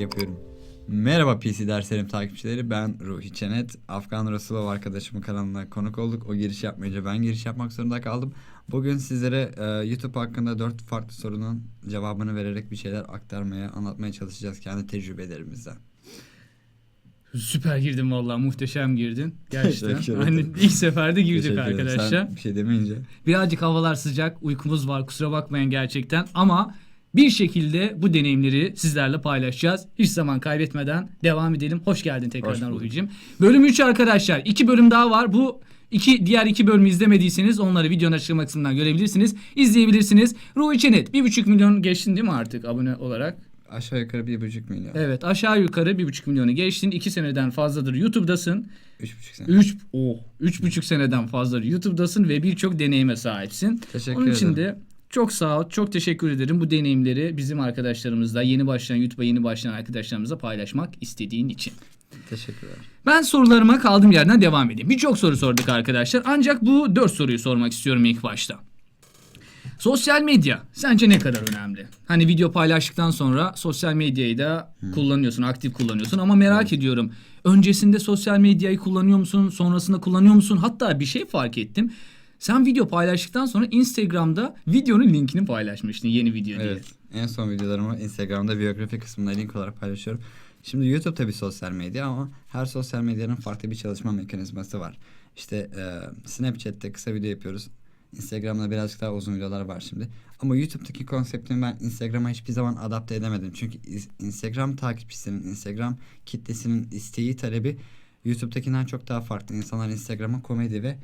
yapıyorum. Merhaba PC derslerim takipçileri ben Ruhi Çenet. Afgan Rasulov arkadaşımın kanalına konuk olduk. O giriş yapmayınca ben giriş yapmak zorunda kaldım. Bugün sizlere e, YouTube hakkında dört farklı sorunun cevabını vererek bir şeyler aktarmaya, anlatmaya çalışacağız kendi tecrübelerimizden. Süper girdin vallahi muhteşem girdin. Gerçekten. Hani ilk seferde girdik arkadaşlar. Sen bir şey demeyince. Birazcık havalar sıcak, uykumuz var. Kusura bakmayın gerçekten ama bir şekilde bu deneyimleri sizlerle paylaşacağız. Hiç zaman kaybetmeden devam edelim. Hoş geldin tekrardan. Ruhi'cim. Bölüm 3 arkadaşlar. iki bölüm daha var. Bu iki diğer iki bölümü izlemediyseniz onları videonun açıklama kısmından görebilirsiniz. İzleyebilirsiniz. Ruhi Çenet 1,5 milyon geçtin değil mi artık abone olarak? Aşağı yukarı bir buçuk milyon. Evet aşağı yukarı 1,5 milyonu geçtin. 2 seneden fazladır YouTube'dasın. Üç buçuk sene. 3 oh 3,5 seneden fazladır YouTube'dasın ve birçok deneyime sahipsin. Teşekkür Onun için ederim. de çok sağ ol, çok teşekkür ederim bu deneyimleri bizim arkadaşlarımızla, yeni başlayan YouTube'a yeni başlayan arkadaşlarımızla paylaşmak istediğin için. Teşekkürler. Ben sorularıma kaldığım yerden devam edeyim. Birçok soru sorduk arkadaşlar. Ancak bu dört soruyu sormak istiyorum ilk başta. Sosyal medya sence ne kadar önemli? Hani video paylaştıktan sonra sosyal medyayı da kullanıyorsun, aktif kullanıyorsun ama merak ediyorum. Öncesinde sosyal medyayı kullanıyor musun? Sonrasında kullanıyor musun? Hatta bir şey fark ettim. Sen video paylaştıktan sonra Instagram'da videonun linkini paylaşmıştın yeni video diye. Evet. En son videolarımı Instagram'da biyografi kısmında link olarak paylaşıyorum. Şimdi YouTube tabii sosyal medya ama her sosyal medyanın farklı bir çalışma mekanizması var. İşte e, Snapchat'te kısa video yapıyoruz. Instagram'da birazcık daha uzun videolar var şimdi. Ama YouTube'daki konseptimi ben Instagram'a hiçbir zaman adapte edemedim. Çünkü Instagram takipçisinin, Instagram kitlesinin isteği, talebi YouTube'dakinden çok daha farklı. İnsanlar Instagram'a komedi ve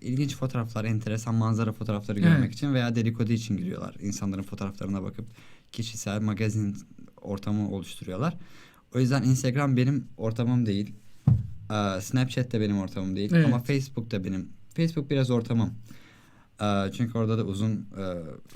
ilginç fotoğraflar, enteresan manzara fotoğrafları görmek Evet. için veya dedikodu için giriyorlar. İnsanların fotoğraflarına bakıp kişisel magazin ortamı oluşturuyorlar. O yüzden Instagram benim ortamım değil. Ee, Snapchat de benim ortamım değil. Evet. Ama Facebook da benim. Facebook biraz ortamım. Ee, çünkü orada da uzun e,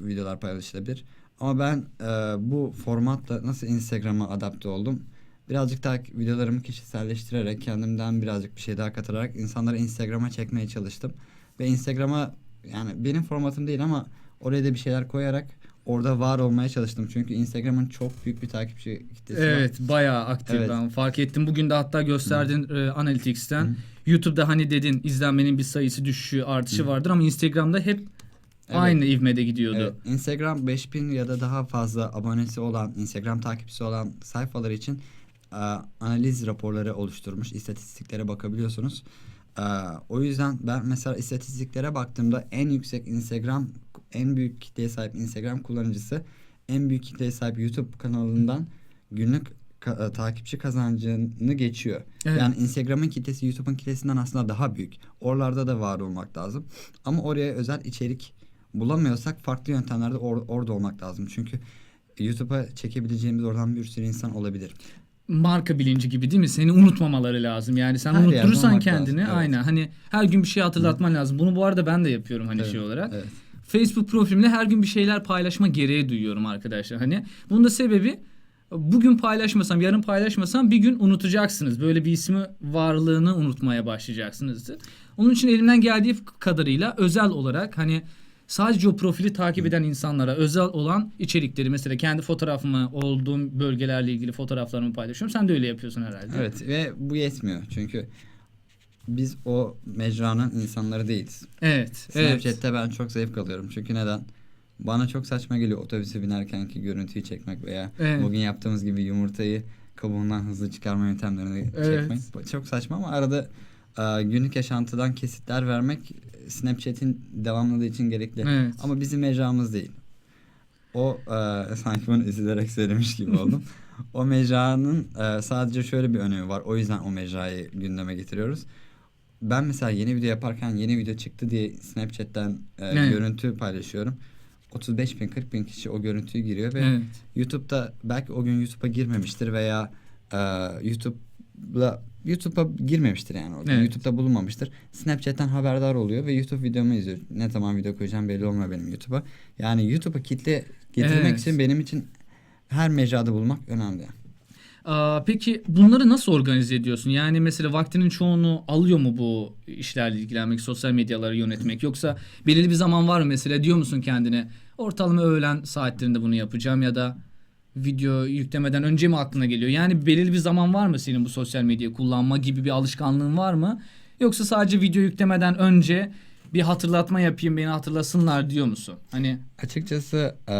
videolar paylaşılabilir. Ama ben e, bu formatla nasıl Instagram'a adapte oldum? Birazcık daha videolarımı kişiselleştirerek kendimden birazcık bir şey daha katarak insanları Instagram'a çekmeye çalıştım. Ve Instagram'a yani benim formatım değil ama oraya da bir şeyler koyarak orada var olmaya çalıştım. Çünkü Instagram'ın çok büyük bir takipçi kitlesi var. Evet bayağı aktif Evet. ben fark ettim. Bugün de hatta gösterdin e, Analytics'ten. YouTube'da hani dedin izlenmenin bir sayısı düşüşü artışı vardır ama Instagram'da hep Evet. aynı ivmede gidiyordu. Evet, Instagram 5000 ya da daha fazla abonesi olan, Instagram takipçisi olan sayfalar için e, analiz raporları oluşturmuş. İstatistiklere bakabiliyorsunuz. E, o yüzden ben mesela istatistiklere baktığımda en yüksek Instagram, en büyük kitleye sahip Instagram kullanıcısı, en büyük kitleye sahip YouTube kanalından günlük ka- e, takipçi kazancını geçiyor. Evet. Yani Instagram'ın kitlesi YouTube'un kitlesinden aslında daha büyük. Oralarda da var olmak lazım. Ama oraya özel içerik bulamıyorsak farklı yöntemlerde or- orada olmak lazım. Çünkü YouTube'a çekebileceğimiz oradan bir sürü insan olabilir. Marka bilinci gibi değil mi? Seni unutmamaları lazım. Yani sen Her unutturursan kendini lazım, evet. aynen hani her gün bir şey hatırlatman lazım. Bunu bu arada ben de yapıyorum hani Evet, şey olarak. Evet. Facebook profilimde her gün bir şeyler paylaşma gereği duyuyorum arkadaşlar. Hani bunun da sebebi bugün paylaşmasam, yarın paylaşmasam bir gün unutacaksınız. Böyle bir ismi varlığını unutmaya başlayacaksınızdır. Onun için elimden geldiği kadarıyla özel olarak hani sadece o profili takip eden insanlara özel olan içerikleri mesela kendi fotoğrafımı olduğum bölgelerle ilgili fotoğraflarımı paylaşıyorum. Sen de öyle yapıyorsun herhalde. Evet ve bu yetmiyor. Çünkü biz o mecranın insanları değiliz. Evet. evet. Snapchat'te ben çok zevk alıyorum. Çünkü neden? Bana çok saçma geliyor otobüse binerkenki görüntüyü çekmek veya Evet. bugün yaptığımız gibi yumurtayı kabuğundan hızlı çıkarma yöntemlerini Evet. çekmek. Çok saçma ama arada e, günlük yaşantıdan kesitler vermek Snapchat'in devamlılığı için gerekli. Evet. Ama bizim mecramız değil. O e, sanki bunu üzülerek söylemiş gibi oldum. o mecranın e, sadece şöyle bir önemi var. O yüzden o mecrayı gündeme getiriyoruz. Ben mesela yeni video yaparken yeni video çıktı diye Snapchat'ten e, Evet. görüntü paylaşıyorum. 35 bin 40 bin kişi o görüntüyü giriyor ve Evet. YouTube'da belki o gün YouTube'a girmemiştir veya e, YouTube'la YouTube'a girmemiştir yani orada. Evet. YouTube'da bulunmamıştır. Snapchat'ten haberdar oluyor ve YouTube videomu izliyor. Ne zaman video koyacağım belli olmuyor benim YouTube'a. Yani YouTube'a kitle getirmek Evet. için benim için her mecrada bulmak önemli. Aa, peki bunları nasıl organize ediyorsun? Yani mesela vaktinin çoğunu alıyor mu bu işlerle ilgilenmek, sosyal medyaları yönetmek? Yoksa belirli bir zaman var mı mesela diyor musun kendine ortalama öğlen saatlerinde bunu yapacağım ya da video yüklemeden önce mi aklına geliyor? Yani belirli bir zaman var mı senin bu sosyal medyayı kullanma gibi bir alışkanlığın var mı? Yoksa sadece video yüklemeden önce bir hatırlatma yapayım beni hatırlasınlar diyor musun? Hani Açıkçası e,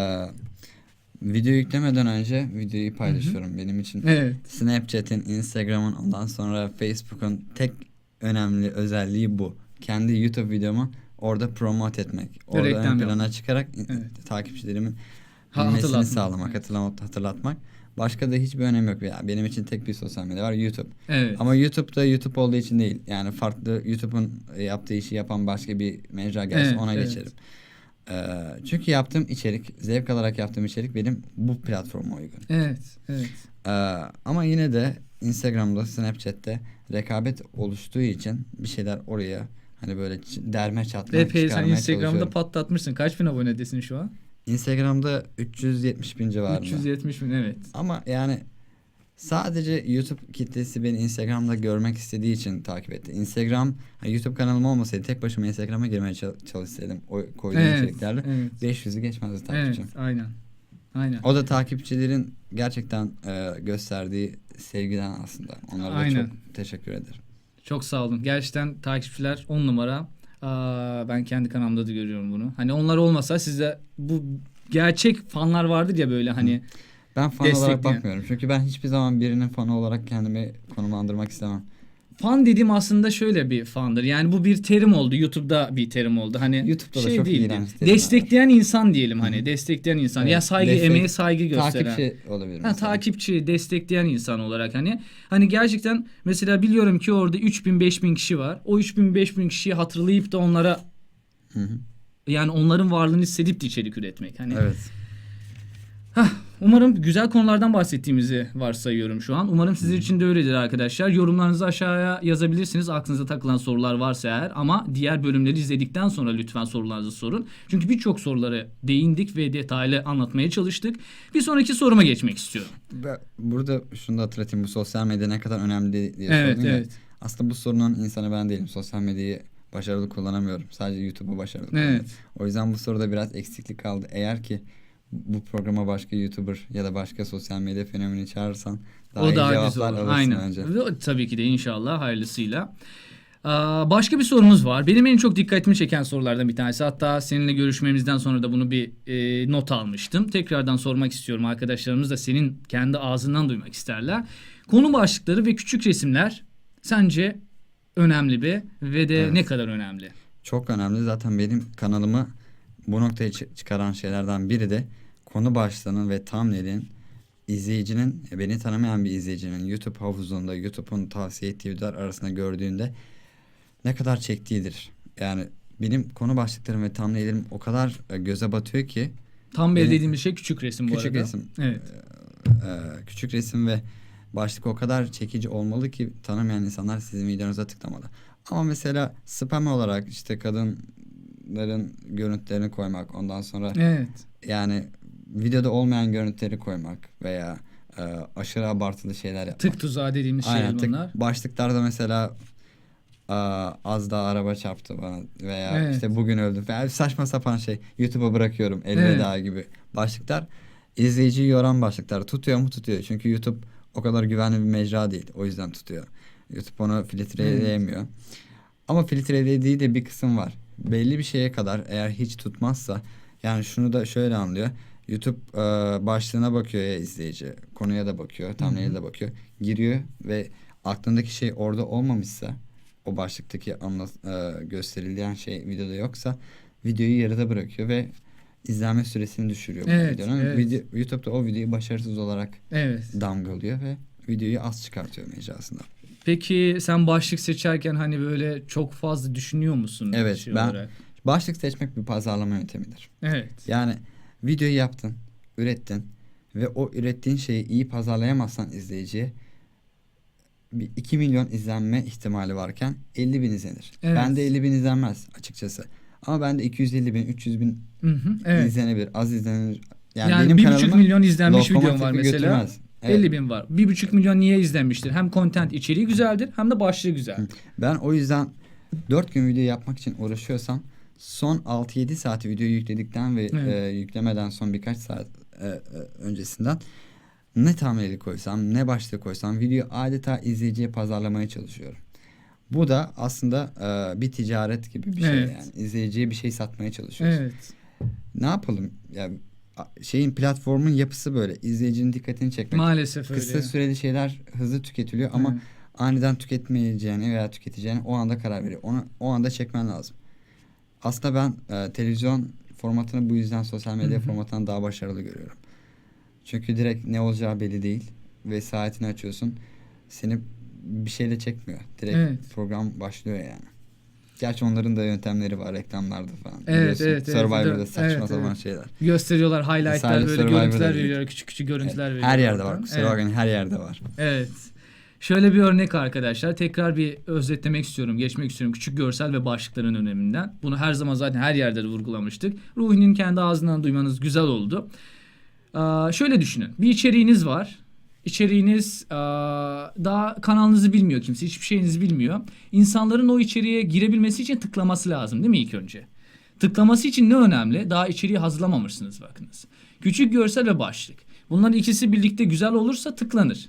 video yüklemeden önce videoyu paylaşıyorum. Benim için evet. Snapchat'in, Instagram'ın ondan sonra Facebook'un tek önemli özelliği bu. Kendi YouTube videomu orada promote etmek. Orada Reklam ön plana yapmak. çıkarak Evet. takipçilerimin Ha, bilmesini hatırlatmak. sağlamak, hatırlamak, hatırlatmak. Başka da hiçbir önemi yok. Ya benim için tek bir sosyal medya var YouTube. Evet. Ama YouTube'da YouTube olduğu için değil. Yani farklı YouTube'un yaptığı işi yapan başka bir mecra gelse Evet, ona evet. geçerim. Ee, çünkü yaptığım içerik, zevk alarak yaptığım içerik benim bu platforma uygun. Evet. Evet. Ee, ama yine de Instagram'da, Snapchat'te rekabet oluştuğu için bir şeyler oraya hani böyle derme çatma Epey sen Instagram'da patlatmışsın. Kaç bin abonedesin şu an? Instagram'da 370 bin civarında. 370 bin evet. Ama yani sadece YouTube kitlesi beni Instagram'da görmek istediği için takip etti. Instagram, hani YouTube kanalım olmasaydı tek başıma Instagram'a girmeye çal- çalışsaydım o koyduğum Evet. içeriklerle Evet. 500'ü geçmezdi Evet. takipçim. Aynen. Aynen. O da takipçilerin gerçekten e, gösterdiği sevgiden aslında. Onlara da çok teşekkür ederim. Çok sağ olun. Gerçekten takipçiler 10 numara. Aa, ben kendi kanalımda da görüyorum bunu. Hani onlar olmasa sizde bu gerçek fanlar vardır ya böyle hani Ben fan olarak bakmıyorum. Çünkü ben hiçbir zaman birinin fanı olarak kendimi konumlandırmak istemem. Fan dediğim aslında şöyle bir fandır. Yani bu bir terim oldu. YouTube'da bir terim oldu. Hani YouTube'da da şey çok değil. iğrenç terimler Destekleyen insan diyelim hani. Destekleyen insan. Evet, Ya saygı, destek- emeğe saygı gösteren. Takipçi olabilir Ha, mesela. takipçi, destekleyen insan olarak hani hani gerçekten mesela biliyorum ki orada 3000 5000 kişi var. O 3000 5000 kişiyi hatırlayıp da onlara Hı hı. yani onların varlığını hissedip de içerik üretmek. Hani Evet. Umarım güzel konulardan bahsettiğimizi varsayıyorum şu an. Umarım sizler için de öyledir arkadaşlar. Yorumlarınızı aşağıya yazabilirsiniz. Aklınıza takılan sorular varsa eğer. Ama diğer bölümleri izledikten sonra lütfen sorularınızı sorun. Çünkü birçok soruları değindik ve detaylı anlatmaya çalıştık. Bir sonraki soruma geçmek istiyorum. Burada şunu da hatırlatayım. Bu sosyal medya ne kadar önemli diye Evet, sordun ya. evet. Aslında bu sorunun insanı ben değilim. Sosyal medyayı başarılı kullanamıyorum. Sadece YouTube'u başarılı kullanıyorum. Evet. O yüzden bu soruda biraz eksiklik kaldı. Eğer ki bu programa başka YouTuber ya da başka sosyal medya fenomeni çağırırsan daha o iyi daha cevaplar olur. alırsın Aynen. önce. Ve tabii ki de inşallah hayırlısıyla. Başka bir sorumuz var. Benim en çok dikkatimi çeken sorulardan bir tanesi. Hatta seninle görüşmemizden sonra da bunu bir e, not almıştım. Tekrardan sormak istiyorum. Arkadaşlarımız da senin kendi ağzından duymak isterler. Konu başlıkları ve küçük resimler sence önemli bir ve de Evet. ne kadar önemli? Çok önemli. Zaten benim kanalımı bu noktaya çı- çıkaran şeylerden biri de konu başlığının ve thumbnail'in izleyicinin, beni tanımayan bir izleyicinin YouTube havuzunda, YouTube'un tavsiye ettiği videolar arasında gördüğünde ne kadar çektiğidir. Yani benim konu başlıklarım ve thumbnail'im o kadar e, göze batıyor ki Tam Benim- dediğimiz şey küçük resim bu küçük arada. resim. Evet. e, küçük resim ve başlık o kadar çekici olmalı ki tanımayan insanlar sizin videonuza tıklamalı. Ama mesela spam olarak işte kadınların görüntülerini koymak, ondan sonra Evet. yani videoda olmayan görüntüleri koymak veya e, aşırı abartılı şeyler yapmak. Tık tuzağı dediğimiz şey Aynen tık. bunlar. Başlıklarda mesela aa, az daha araba çarptı bana veya Evet. işte bugün öldüm veya saçma sapan şey YouTube'a bırakıyorum elveda gibi başlıklar. İzleyiciyi yoran başlıklar. Tutuyor mu? Tutuyor. Çünkü YouTube o kadar güvenli bir mecra değil. O yüzden tutuyor. YouTube onu filtreleyemiyor. Ama filtrelediği de bir kısım var. Belli bir şeye kadar eğer hiç tutmazsa yani şunu da şöyle anlıyor YouTube e, başlığına bakıyor ya izleyici konuya da bakıyor thumbnail'e de bakıyor giriyor ve aklındaki şey orada olmamışsa o başlıktaki anlat, e, gösterilen şey videoda yoksa videoyu yarıda bırakıyor ve izlenme süresini düşürüyor bu Evet, videonun. evet. Video, YouTube'da o videoyu başarısız olarak Evet. damgalıyor ve videoyu az çıkartıyor mecrasında. Peki sen başlık seçerken hani böyle çok fazla düşünüyor musun? Evet, şey ben- olarak? Başlık seçmek bir pazarlama yöntemidir. Evet. Yani videoyu yaptın, ürettin ve o ürettiğin şeyi iyi pazarlayamazsan izleyiciye bir 2 milyon izlenme ihtimali varken 50 bin izlenir. Evet. Bende 50 bin izlenmez açıkçası. Ama bende 250 bin, 300 bin Hı hı, evet. izlenebilir, az izlenir. Yani, Yani, benim bir buçuk milyon izlenmiş videom var mesela. götürmez. Evet. 50 bin var. Bir buçuk milyon niye izlenmiştir? Hem content içeriği güzeldir hem de başlığı güzel. Ben o yüzden 4 gün video yapmak için uğraşıyorsam son 6-7 saat video yükledikten ve Evet. e, yüklemeden son birkaç saat e, e, öncesinden ne thumbnail'i koysam ne başlığı koysam video adeta izleyiciye pazarlamaya çalışıyorum. Bu da aslında e, bir ticaret gibi bir şey Evet. yani. İzleyiciye bir şey satmaya çalışıyoruz. Evet. Ne yapalım? Ya a- şeyin platformun yapısı böyle. İzleyicinin dikkatini çekmek. Maalesef öyle. Kısa süreli şeyler hızlı tüketiliyor ama Evet. aniden tüketmeyeceğini veya tüketeceğini o anda karar veriyor. Onu o anda çekmen lazım. Aslında ben e, televizyon formatını bu yüzden sosyal medya Hı hı. formatından daha başarılı görüyorum. Çünkü direkt ne olacağı belli değil ve saatini açıyorsun. Seni bir şeyle çekmiyor. Direkt Evet. program başlıyor yani. Gerçi onların da yöntemleri var reklamlarda falan. Evet, Biliyorsun, evet, evet. Survivor'da Evet, saçma evet. sapan şeyler. Gösteriyorlar highlightlar böyle Survivor'da görüntüler veriyorlar. Küçük küçük görüntüler veriyorlar. Her yerde var. Kusura Evet. bakmayın her yerde var. Evet. Şöyle bir örnek arkadaşlar. Tekrar bir özetlemek istiyorum. Geçmek istiyorum. Küçük görsel ve başlıkların öneminden. Bunu her zaman zaten her yerde de vurgulamıştık. Ruhi'nin kendi ağzından duymanız güzel oldu. Şöyle düşünün. Bir içeriğiniz var. İçeriğiniz daha kanalınızı bilmiyor kimse. Hiçbir şeyinizi bilmiyor. İnsanların o içeriğe girebilmesi için tıklaması lazım değil mi ilk önce? Tıklaması için ne önemli? Daha içeriği hazırlamamışsınız bakınız. Küçük görsel ve başlık. Bunların ikisi birlikte güzel olursa tıklanır.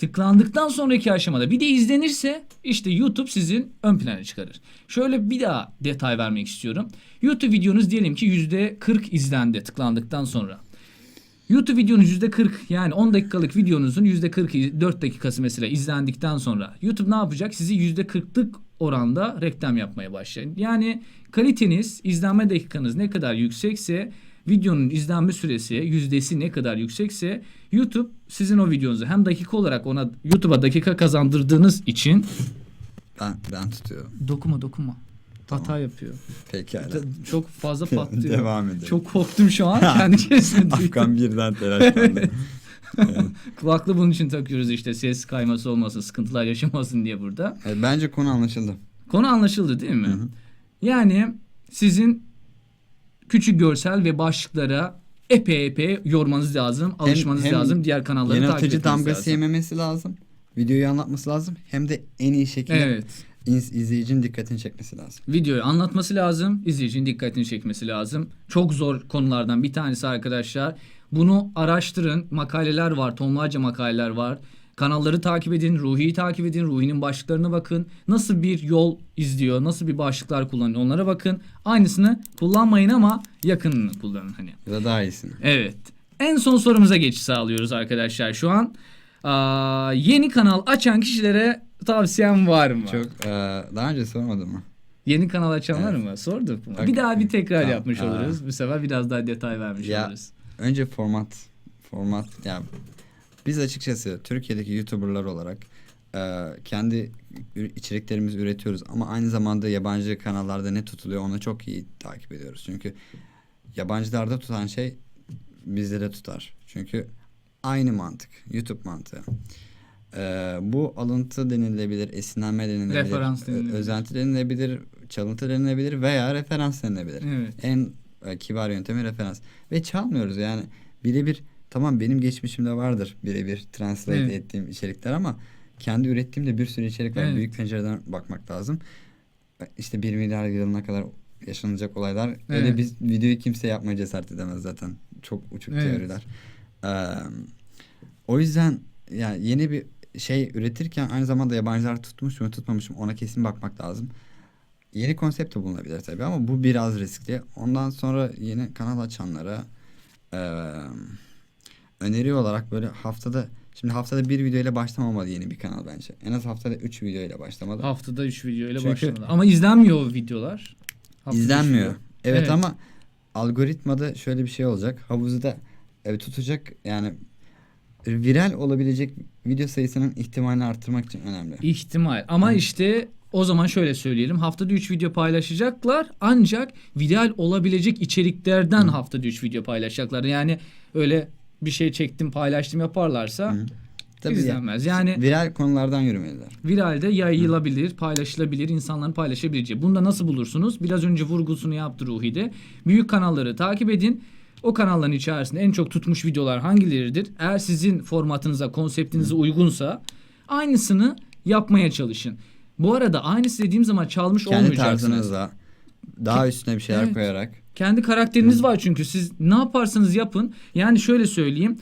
Tıklandıktan sonraki aşamada bir de izlenirse işte YouTube sizin ön plana çıkarır. Şöyle bir daha detay vermek istiyorum. YouTube videonuz diyelim ki %40 izlendi tıklandıktan sonra. YouTube videonuz %40 yani 10 dakikalık videonuzun %40'ı 4 dakikası mesela izlendikten sonra YouTube ne yapacak? Sizi %40'lık oranda reklam yapmaya başlayacak. Yani kaliteniz, izlenme dakikanız ne kadar yüksekse videonun izlenme süresi, yüzdesi ne kadar yüksekse YouTube sizin o videonuzu hem dakika olarak ona YouTube'a dakika kazandırdığınız için Ben ben tutuyorum. dokunma dokunma. Hata yapıyor. Pekala. Çok fazla patlıyor. Devam edelim. Çok korktum şu an. Kendi kendisine duydum. Afgan birden telaşlandı. Kulaklığı bunun için takıyoruz işte ses kayması olmasın, sıkıntılar yaşamasın diye burada. Evet, bence konu anlaşıldı. Konu anlaşıldı değil mi? Yani sizin küçük görsel ve başlıklara epey epey yormanız lazım, alışmanız hem lazım, diğer kanalları takip etmeniz damgası lazım. yememesi lazım. Videoyu anlatması lazım. Hem de en iyi şekilde Evet. iz- izleyicinin dikkatini çekmesi lazım. Videoyu anlatması lazım, izleyicinin dikkatini çekmesi lazım. Çok zor konulardan bir tanesi arkadaşlar. Bunu araştırın. Makaleler var, tonlarca makaleler var. Kanalları takip edin, Ruhi'yi takip edin, Ruhi'nin başlıklarına bakın. Nasıl bir yol izliyor, nasıl bir başlıklar kullanıyor onlara bakın. Aynısını kullanmayın ama yakınını kullanın hani. Ya da daha iyisini. Evet. En son sorumuza geçiş sağlıyoruz arkadaşlar şu an. Aa, yeni kanal açan kişilere tavsiyem var mı? Çok e, daha önce sormadım mı? Yeni kanal açanlar Evet. mı? Sorduk mu? Bak- Bir daha bir tekrar Tamam. yapmış Aa. oluruz. Bu sefer biraz daha detay vermiş Ya- oluruz. Önce format. Format ya biz açıkçası Türkiye'deki YouTuber'lar olarak e, kendi içeriklerimizi üretiyoruz ama aynı zamanda yabancı kanallarda ne tutuluyor onu çok iyi takip ediyoruz. Çünkü yabancılarda tutan şey bizde de tutar. Çünkü aynı mantık. YouTube mantığı. E, bu alıntı denilebilir, esinlenme denilebilir, Referans ö- denilebilir. özenti denilebilir, çalıntı denilebilir veya referans denilebilir. Evet. En e, kibar yöntemi referans. Ve çalmıyoruz yani birebir tamam benim geçmişimde vardır birebir translate Evet. ettiğim içerikler ama kendi ürettiğimde bir sürü içerik var. Evet. Büyük pencereden bakmak lazım. İşte bir milyar yılına kadar yaşanacak olaylar. Öyle Evet. biz videoyu kimse yapmaya cesaret edemez zaten. Çok uçuk Evet. teoriler. Ee, o yüzden yani yeni bir şey üretirken aynı zamanda yabancılar tutmuş mu tutmamış mı ona kesin bakmak lazım. Yeni konsept de bulunabilir tabii ama bu biraz riskli. Ondan sonra yeni kanal açanlara eee öneri olarak böyle haftada şimdi haftada bir video ile başlamamalı yeni bir kanal bence. En az haftada üç video ile başlamalı. Haftada 3 video ile Çünkü- başlamalı. Ama izlenmiyor o videolar. Haftada üç İzlenmiyor. video. Evet, Evet. ama algoritmada şöyle bir şey olacak. Havuzu da e, tutacak yani viral olabilecek video sayısının ihtimalini arttırmak için önemli. İhtimal. Ama Hı. işte o zaman şöyle söyleyelim. Haftada 3 video paylaşacaklar. Ancak viral olabilecek içeriklerden Hı. haftada 3 video paylaşacaklar. Yani öyle bir şey çektim paylaştım yaparlarsa Hı. Tabii ya. izlenmez. Yani Viral konulardan yürümeliler. viralde yayılabilir, paylaşılabilir, insanların paylaşabileceği. Bunu da nasıl bulursunuz? Biraz önce vurgusunu yaptı Ruhi'de. Büyük kanalları takip edin. O kanalların içerisinde en çok tutmuş videolar hangileridir? Eğer sizin formatınıza, konseptinize uygunsa aynısını yapmaya çalışın. Bu arada aynısı dediğim zaman çalmış Kendi olmayacaksınız. tarzınızla daha üstüne bir şeyler Evet. koyarak. Kendi karakteriniz var çünkü siz ne yaparsanız yapın. Yani şöyle söyleyeyim.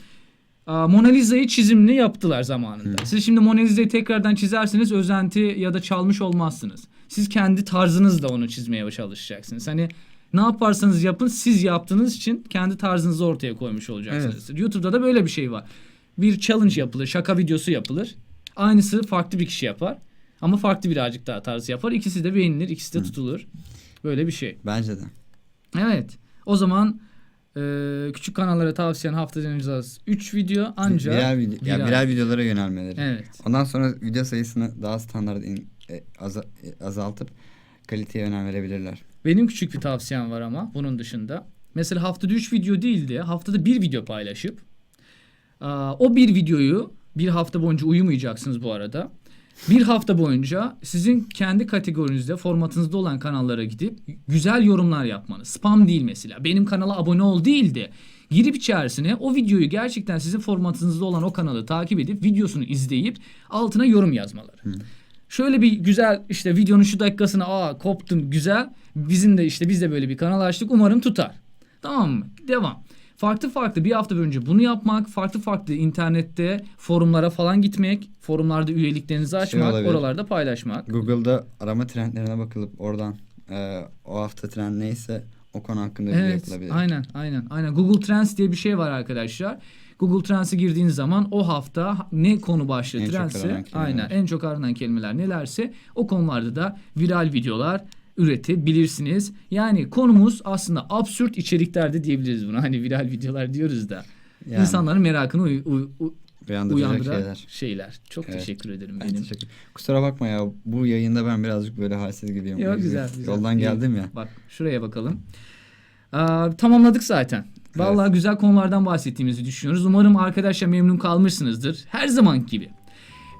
Aa, Mona Lisa'yı çizimli yaptılar zamanında. Siz şimdi Mona Lisa'yı tekrardan çizerseniz özenti ya da çalmış olmazsınız. Siz kendi tarzınızla onu çizmeye çalışacaksınız. Hani ne yaparsanız yapın siz yaptığınız için kendi tarzınızı ortaya koymuş olacaksınız. YouTube'da da böyle bir şey var. Bir challenge yapılır, şaka videosu yapılır. Aynısı farklı bir kişi yapar. Ama farklı birazcık daha tarzı yapar. İkisi de beğenilir, ikisi de tutulur. Böyle bir şey. Bence de. Evet. O zaman e, küçük kanallara tavsiyen önce az 3 video ancak Viral, video, ya viral. viral videolara yönelmeleri. Evet. Ondan sonra video sayısını daha standart in- e, aza- e, azaltıp kaliteye önem verebilirler. Benim küçük bir tavsiyem var ama bunun dışında. Mesela haftada 3 video değil de haftada bir video paylaşıp aa, o bir videoyu bir hafta boyunca uyumayacaksınız bu arada. Bir hafta boyunca sizin kendi kategorinizde, formatınızda olan kanallara gidip güzel yorumlar yapmanız. Spam değil mesela. Benim kanala abone ol değil de girip içerisine o videoyu gerçekten sizin formatınızda olan o kanalı takip edip videosunu izleyip altına yorum yazmaları. Şöyle bir güzel işte videonun şu dakikasına aa koptun güzel. Bizim de işte biz de böyle bir kanal açtık. Umarım tutar. Tamam mı? Devam. Farklı farklı bir hafta önce bunu yapmak, farklı farklı internette forumlara falan gitmek, forumlarda üyeliklerinizi açmak, olabilir. oralarda paylaşmak. Google'da arama trendlerine bakılıp oradan e, o hafta trend neyse o konu hakkında bilgi Evet, yapılabilir. aynen, aynen, aynen. Google Trends diye bir şey var arkadaşlar. Google Trends'e girdiğiniz zaman o hafta ne konu başlığı En trendse, aynen en çok aranan kelimeler nelerse o konularda da viral videolar üretebilirsiniz. Yani konumuz aslında absürt içeriklerde diyebiliriz buna. Hani viral videolar diyoruz da. Yani İnsanların merakını uy- uy- uy- uyandıracak uyandıran şeyler. şeyler. Çok Evet. teşekkür ederim Ben benim. teşekkür Kusura bakma ya bu yayında ben birazcık böyle halsiz gibiyim. Yok güzel, güzel. Yoldan İyi. geldim ya. Bak şuraya bakalım. Aa, tamamladık zaten. Vallahi güzel konulardan bahsettiğimizi düşünüyoruz. Umarım arkadaşlar memnun kalmışsınızdır. Her zaman gibi.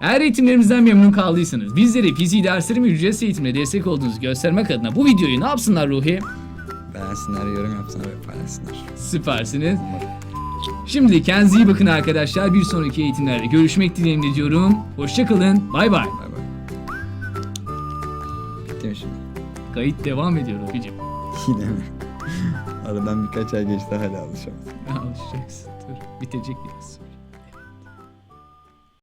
Eğer eğitimlerimizden memnun kaldıysanız bizlere PC dersleri ve ücretsiz eğitimle destek olduğunuzu göstermek adına bu videoyu ne yapsınlar Ruhi? Beğensinler, yorum yapsınlar ve paylaşsınlar. Süpersiniz. Şimdi kendinize iyi bakın arkadaşlar. Bir sonraki eğitimlerde görüşmek dileğimle diyorum. Hoşçakalın. Bay bay. Bay bay. Bitti mi şimdi? Kayıt devam ediyor Ruhi'cim. Yine mi? Aradan birkaç ay geçti hala alışamadım. Alışacaksın. Dur bitecek biraz.